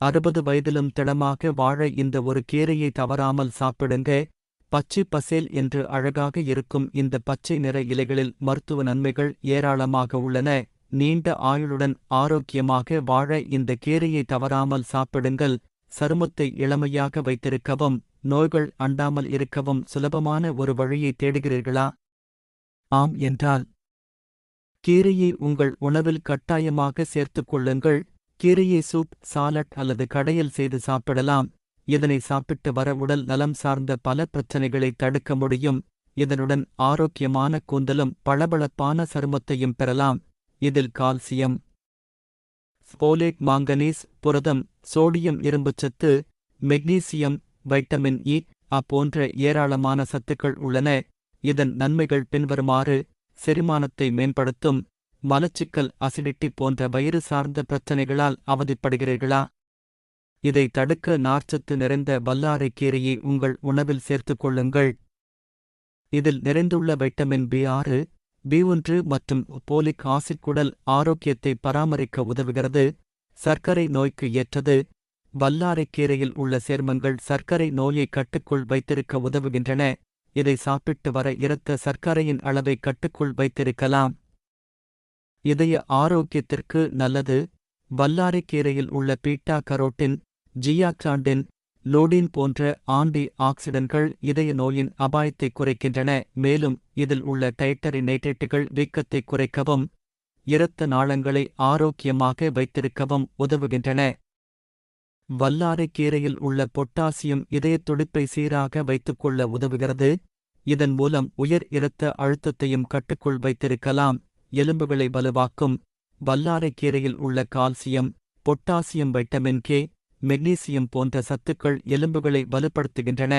அறுபது வயதிலும் திடமாக வாழ இந்த ஒரு கீரையை தவறாமல் சாப்பிடுங்க. பச்சை பசேல் என்று அழகாக இருக்கும் இந்த பச்சை நிற இலைகளில் மருத்துவ நன்மைகள் ஏராளமாக உள்ளன. நீண்ட ஆயுளுடன் ஆரோக்கியமாக வாழ இந்த கீரையை தவறாமல் சாப்பிடுங்கள். சருமத்தை இளமையாக வைத்திருக்கவும் நோய்கள் அண்டாமல் இருக்கவும் சுலபமான ஒரு வழியை தேடுகிறீர்களா? ஆம் என்றால் கீரையை உங்கள் உணவில் கட்டாயமாக சேர்த்துக் கொள்ளுங்கள். கீரையை சூப் சாலட் அல்லது கடையில் செய்து சாப்பிடலாம். இதனை சாப்பிட்டு வர உடல் நலம் சார்ந்த பல பிரச்சனைகளை தடுக்க முடியும். இதனுடன் ஆரோக்கியமான கூந்தலும் பளபளப்பான சருமத்தையும் பெறலாம். இதில் கால்சியம் ஸ்போலேக் மாங்கனீஸ் புரதம் சோடியம் இரும்புச்சத்து மெக்னீசியம் வைட்டமின் இ e அப்போன்ற ஏராளமான சத்துக்கள் உள்ளன. இதன் நன்மைகள் பின்வருமாறு செரிமானத்தை மேம்படுத்தும். மலச்சிக்கல் அசிடிட்டி போன்ற வயிறு சார்ந்த பிரச்சனைகளால் அவதிப்படுகிறீர்களா? இதை தடுக்க நார்ச்சத்து நிறைந்த வல்லாரைக் கீரையை உங்கள் உணவில் சேர்த்துக் கொள்ளுங்கள். இதில் நிறைந்துள்ள வைட்டமின் பி ஆறு பி ஒன்று மற்றும் போலிக் ஆசிட் குடல் ஆரோக்கியத்தை பராமரிக்க உதவுகிறது. சர்க்கரை நோய்க்கு ஏற்றது. வல்லாரைக் கீரையில் உள்ள சேர்மங்கள் சர்க்கரை நோயை கட்டுக்குள் வைத்திருக்க உதவுகின்றன. இதை சாப்பிட்டு வர இரத்த சர்க்கரையின் அளவை கட்டுக்குள் வைத்திருக்கலாம். இதய ஆரோக்கியத்திற்கு நல்லது. வல்லாரைக்கீரையில் உள்ள பீட்டா கரோட்டின் ஜியாக்சாண்டின் லோடின் போன்ற ஆண்டி ஆக்சிடன்ட்கள் இதய நோயின் அபாயத்தை குறைக்கின்றன. மேலும் இதில் உள்ள டைட்டரி நைட்ரேட்டுகள் வீக்கத்தை குறைக்கவும் இரத்த நாளங்களை ஆரோக்கியமாக வைத்திருக்கவும் உதவுகின்றன. வல்லாரைக்கீரையில் உள்ள பொட்டாசியம் இதயத் துடிப்பை சீராக வைத்துக்கொள்ள உதவுகிறது. இதன் மூலம் உயர் இரத்த அழுத்தத்தையும் கட்டுக்குள் வைத்திருக்கலாம். எலும்புகளை வலுவாக்கும் வல்லாரைக் கீரையில் உள்ள calcium potassium vitamin K magnesium போன்ற சத்துக்கள் எலும்புகளை வலுப்படுத்துகின்றன.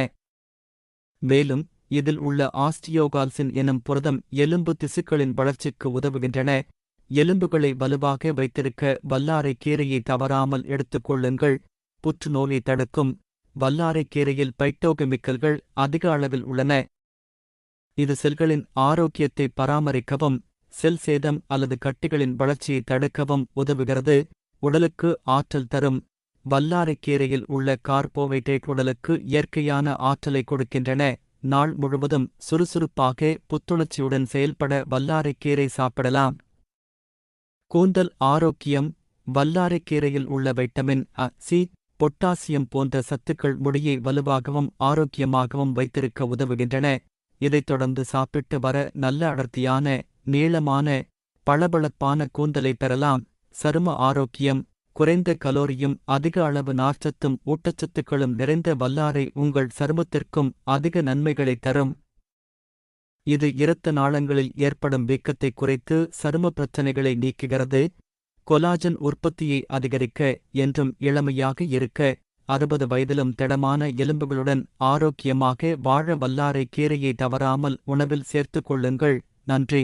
மேலும் இதில் உள்ள ஆஸ்டியோகால்சின் எனும் புரதம் எலும்பு திசுக்களின் வளர்ச்சிக்கு உதவுகின்றன. எலும்புகளை வலுவாக வைத்திருக்க வல்லாரைக் கீரையை தவறாமல் எடுத்துக்கொள்ளுங்கள் புற்றுநோயை தடுக்கும் வல்லாரைக் கீரையில் பைட்டோகெமிக்கல்கள் அதிக அளவில் உள்ளன. இது செல்களின் ஆரோக்கியத்தை பராமரிக்கவும் செல் சேதம் அல்லது கட்டிகளின் வளர்ச்சியை தடுக்கவும் உதவுகிறது. உடலுக்கு ஆற்றல் தரும். வல்லாரைக் கீரையில் உள்ள கார்போவைட்ரேட் உடலுக்கு இயற்கையான ஆற்றலை கொடுக்கின்றன. நாள் முழுவதும் சுறுசுறுப்பாக புத்துணர்ச்சியுடன் செயல்பட வல்லாரைக் கீரை சாப்பிடலாம். கூந்தல் ஆரோக்கியம். வல்லாரைக் கீரையில் உள்ள வைட்டமின் அ சி பொட்டாசியம் போன்ற சத்துக்கள் முடியை வலுவாகவும் ஆரோக்கியமாகவும் வைத்திருக்க உதவுகின்றன. இதைத் தொடர்ந்து சாப்பிட்டு வர நல்ல அடர்த்தியான நீளமான பளபளப்பான கூந்தலை பெறலாம். சரும ஆரோக்கியம் குறைந்த கலோரியும் அதிக அளவு நார்ச்சத்தும் ஊட்டச்சத்துக்களும் நிறைந்த வல்லாரை உங்கள் சருமத்திற்கும் அதிக நன்மைகளை தரும். இது இரத்த நாளங்களில் ஏற்படும் வீக்கத்தை குறைத்து சரும பிரச்சனைகளை நீக்குகிறது. கொலாஜன் உற்பத்தியை அதிகரிக்க என்றும் இளமையாக இருக்க அறுபது வயதிலும் திடமான எலும்புகளுடன் ஆரோக்கியமாக வாழ வல்லாரை கீரையை தவறாமல் உணவில் சேர்த்துக் கொள்ளுங்கள். நன்றி.